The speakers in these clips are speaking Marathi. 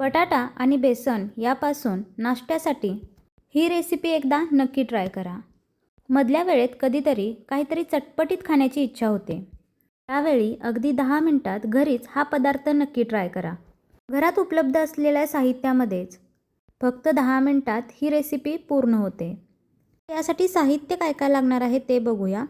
बटाटा आणि बेसन यापासून नाश्त्यासाठी ही रेसिपी एकदा नक्की ट्राय करा. मधल्या वेळेत कधीतरी काहीतरी चटपटीत खाण्याची इच्छा होते. त्यावेळी अगदी दहा मिनटात घरीच हा पदार्थ नक्की ट्राय करा. घरात उपलब्ध असलेल्या साहित्यामध्येच फक्त दहा मिनटात ही रेसिपी पूर्ण होते. यासाठी साहित्य काय काय लागणार आहे ते बघूया.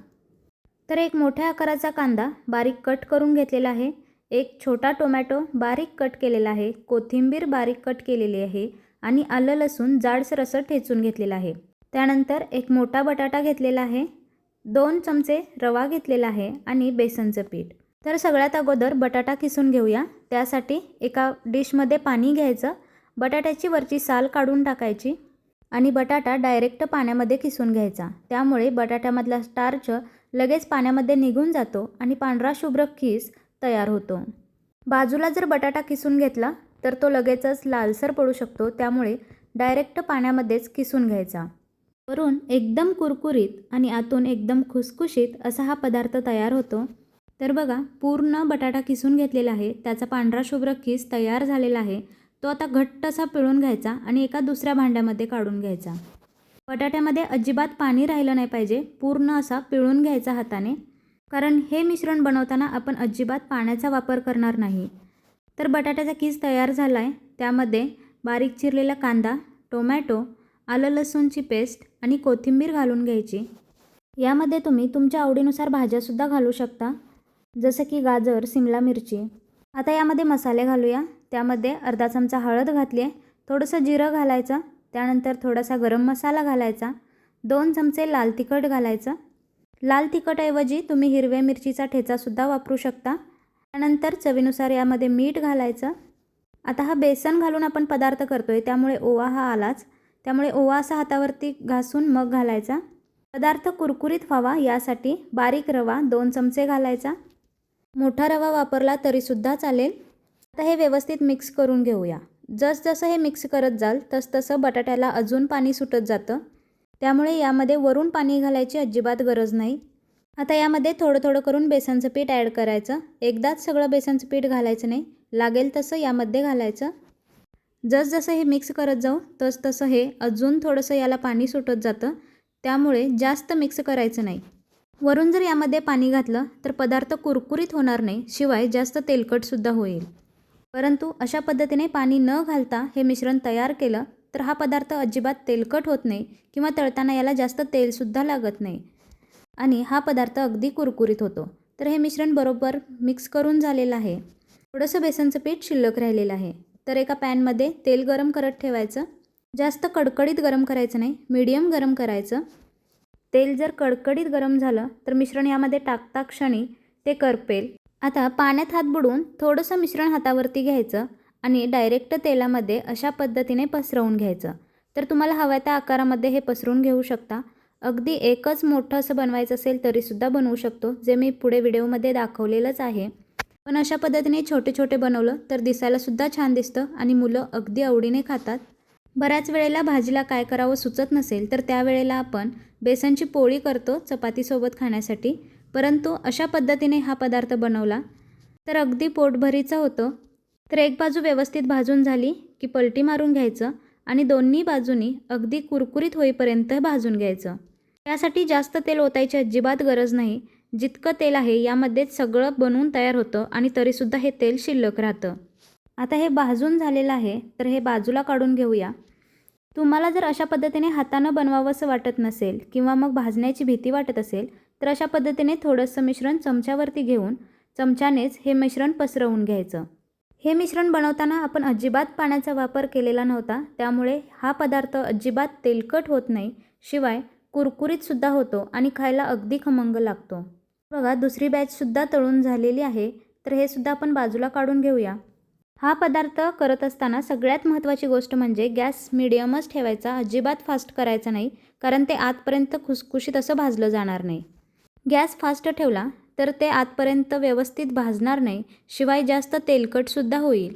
तर एक मोठ्या आकाराचा कांदा बारीक कट करून घेतलेला आहे. एक छोटा टोमॅटो बारीक कट केलेला आहे कोथिंबीर बारीक कट केलेली आहे आणि आलं लसूण जाडसर असं ठेचून घेतलेलं आहे. त्यानंतर एक मोठा बटाटा घेतलेला आहे दोन चमचे रवा घेतलेला आहे आणि बेसनचं पीठ. तर सगळ्यात अगोदर बटाटा किसून घेऊया. त्यासाठी एका डिशमध्ये पाणी घ्यायचं बटाट्याची वरची साल काढून टाकायची आणि बटाटा डायरेक्ट पाण्यामध्ये किसून घ्यायचा. त्यामुळे बटाट्यामधला स्टार्च लगेच पाण्यामध्ये निघून जातो आणि पांढरा शुभ्र खीस तयार होतो. बाजूला जर बटाटा किसून घेतला तर तो लगेचच लालसर पडू शकतो त्यामुळे डायरेक्ट पाण्यामध्येच किसून घ्यायचा. वरून एकदम कुरकुरीत आणि आतून एकदम खुसखुशीत असा हा पदार्थ तयार होतो. तर बघा पूर्ण बटाटा किसून घेतलेला आहे त्याचा पांढरा शुभ्र किस तयार झालेला आहे तो आता घट्ट असा पिळून घ्यायचा आणि एका दुसऱ्या भांड्यामध्ये काढून घ्यायचा. बटाट्यामध्ये अजिबात पाणी राहिलं नाही पाहिजे पूर्ण असा पिळून घ्यायचा हाताने. कारण हे मिश्रण बनवताना आपण अजिबात पाण्याचा वापर करणार नाही. तर बटाट्याचा किस तयार झाला आहे त्यामध्ये बारीक चिरलेला कांदा टोमॅटो आलं लसूणची पेस्ट आणि कोथिंबीर घालून घ्यायची. यामध्ये तुम्ही तुमच्या आवडीनुसार भाज्यासुद्धा घालू शकता जसं की गाजर सिमला मिरची. आता यामध्ये मसाले घालूया. त्यामध्ये अर्धा चमचा हळद घातली आहे थोडंसं जिरं घालायचं त्यानंतर थोडासा गरम मसाला घालायचा दोन चमचे लाल तिखट घालायचं लाल तिखटऐवजी तुम्ही हिरव्या मिरचीचा ठेचासुद्धा वापरू शकता. त्यानंतर चवीनुसार यामध्ये मीठ घालायचं. आता हा बेसन घालून आपण पदार्थ करतो आहे त्यामुळे ओवा हा आलाच. त्यामुळे ओवा असा हातावरती घासून मग घालायचा. पदार्थ कुरकुरीत व्हावा यासाठी बारीक रवा दोन चमचे घालायचा. मोठा रवा वापरला तरीसुद्धा चालेल. आता हे व्यवस्थित मिक्स करून घेऊया. जसजसं हे मिक्स करत जाल तसतसं बटाट्याला अजून पाणी सुटत जातं. त्यामुळे यामध्ये वरून पाणी घालायची अजिबात गरज नाही. आता यामध्ये थोडं थोडं करून बेसनचं पीठ ॲड करायचं. एकदाच सगळं बेसनचं पीठ घालायचं नाही. लागेल तसं यामध्ये घालायचं. जसजसं हे मिक्स करत जाऊ तसतसं हे अजून थोडंसं याला पाणी सुटत जातं. त्यामुळे जास्त मिक्स करायचं नाही. वरून जर यामध्ये पाणी घातलं तर पदार्थ कुरकुरीत होणार नाही. शिवाय जास्त तेलकटसुद्धा होईल. परंतु अशा पद्धतीने पाणी न घालता हे मिश्रण तयार केलं तर हा पदार्थ अजिबात तेलकट होत नाही किंवा तळताना याला जास्त तेलसुद्धा लागत नाही. आणि हा पदार्थ अगदी कुरकुरीत होतो. तर हे मिश्रण बरोबर मिक्स करून झालेलं आहे. थोडंसं बेसनचं पीठ शिल्लक राहिलेलं आहे. तर एका पॅनमध्ये तेल गरम करत ठेवायचं. जास्त कडकडीत गरम करायचं नाही मीडियम गरम करायचं. तेल जर कडकडीत गरम झालं तर मिश्रण यामध्ये टाकता क्षणी ते करपेल. आता पाण्यात हात बुडून थोडंसं मिश्रण हातावरती घ्यायचं. आणि डायरेक्ट तेलामध्ये अशा पद्धतीने पसरवून घ्यायचं. तर तुम्हाला हव्या त्या आकारामध्ये हे पसरून घेऊ शकता. अगदी एकच मोठं असं बनवायचं असेल तरीसुद्धा बनवू शकतो जे मी पुढे व्हिडिओमध्ये दाखवलेलंच आहे. पण अशा पद्धतीने छोटे छोटे बनवलं तर दिसायलासुद्धा छान दिसतं आणि मुलं अगदी आवडीने खातात. बऱ्याच वेळेला भाजीला काय करावं सुचत नसेल तर त्यावेळेला आपण बेसनची पोळी करतो चपातीसोबत खाण्यासाठी. परंतु अशा पद्धतीने हा पदार्थ बनवला तर अगदी पोटभरीचा होतो. तर एक बाजू व्यवस्थित भाजून झाली की पलटी मारून घ्यायचं आणि दोन्ही बाजूनी अगदी कुरकुरीत होईपर्यंत भाजून घ्यायचं. त्यासाठी जास्त तेल ओतायची अजिबात गरज नाही. जितकं तेल आहे यामध्येच सगळं बनवून तयार होतं आणि तरीसुद्धा हे तेल शिल्लक राहतं. आता हे भाजून झालेलं आहे तर हे बाजूला काढून घेऊया. तुम्हाला जर अशा पद्धतीने हातानं बनवावंसं वाटत नसेल किंवा मग भाजण्याची भीती वाटत असेल तर अशा पद्धतीने थोडंसं मिश्रण चमच्यावरती घेऊन चमच्यानेच हे मिश्रण पसरवून घ्यायचं. हे मिश्रण बनवताना आपण अजिबात पाण्याचा वापर केलेला नव्हता. त्यामुळे हा पदार्थ अजिबात तेलकट होत नाही. शिवाय कुरकुरीतसुद्धा होतो आणि खायला अगदी खमंग लागतो. बघा दुसरी बॅचसुद्धा तळून झालेली आहे. तर हे सुद्धा आपण बाजूला काढून घेऊया. हा पदार्थ करत असताना सगळ्यात महत्त्वाची गोष्ट म्हणजे गॅस मिडियमच ठेवायचा. अजिबात फास्ट करायचा नाही. कारण ते आतपर्यंत खुसखुशीत असं भाजलं जाणार नाही. गॅस फास्ट ठेवला. तर ते आतपर्यंत व्यवस्थित भाजणार नाही शिवाय जास्त तेलकटसुद्धा होईल.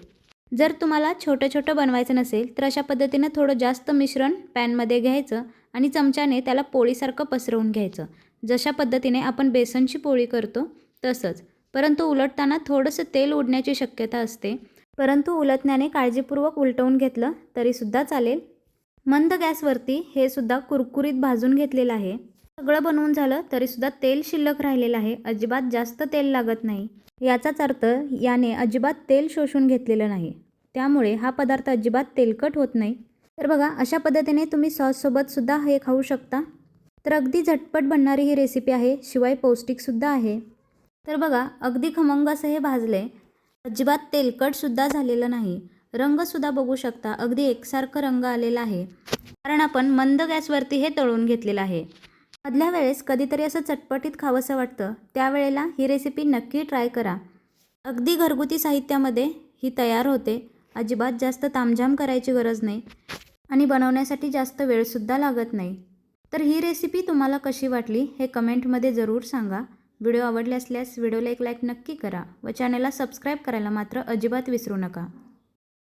जर तुम्हाला छोटं छोटं बनवायचं नसेल तर अशा पद्धतीनं थोडं जास्त मिश्रण पॅनमध्ये घ्यायचं आणि चमच्याने त्याला पोळीसारखं पसरवून घ्यायचं. जशा पद्धतीने आपण बेसनची पोळी करतो तसंच. परंतु उलटताना थोडंसं तेल उडण्याची शक्यता असते. परंतु उलटण्याने काळजीपूर्वक उलटवून घेतलं तरीसुद्धा चालेल. मंद गॅसवरती हे सुद्धा कुरकुरीत भाजून घेतलेलं आहे. सगळं बनवून झालं तरीसुद्धा तेल शिल्लक राहिलेलं आहे. अजिबात जास्त तेल लागत नाही. याचाच अर्थ याने अजिबात तेल शोषून घेतलेलं नाही. त्यामुळे हा पदार्थ अजिबात तेलकट होत नाही. तर बघा अशा पद्धतीने तुम्ही सॉससोबतसुद्धा हे खाऊ शकता. तर अगदी झटपट बनणारी ही रेसिपी आहे शिवाय पौष्टिकसुद्धा आहे. तर बघा अगदी खमंग असं हे भाजले अजिबात तेलकटसुद्धा झालेलं नाही. रंगसुद्धा बघू शकता अगदी एकसारखं रंग आलेला आहे. कारण आपण मंद गॅसवरती हे तळून घेतलेलं आहे. मधल्या वेळेस कधीतरी असं चटपटीत खावंसं वाटतं. त्यावेळेला ही रेसिपी नक्की ट्राय करा. अगदी घरगुती साहित्यामध्ये ही तयार होते. अजिबात जास्त तामझाम करायची गरज नाही. आणि बनवण्यासाठी जास्त वेळसुद्धा लागत नाही. तर ही रेसिपी तुम्हाला कशी वाटली हे कमेंटमध्ये जरूर सांगा. व्हिडिओ आवडले असल्यास व्हिडिओला एक लाईक नक्की करा व चॅनलला सबस्क्राईब करायला मात्र अजिबात विसरू नका.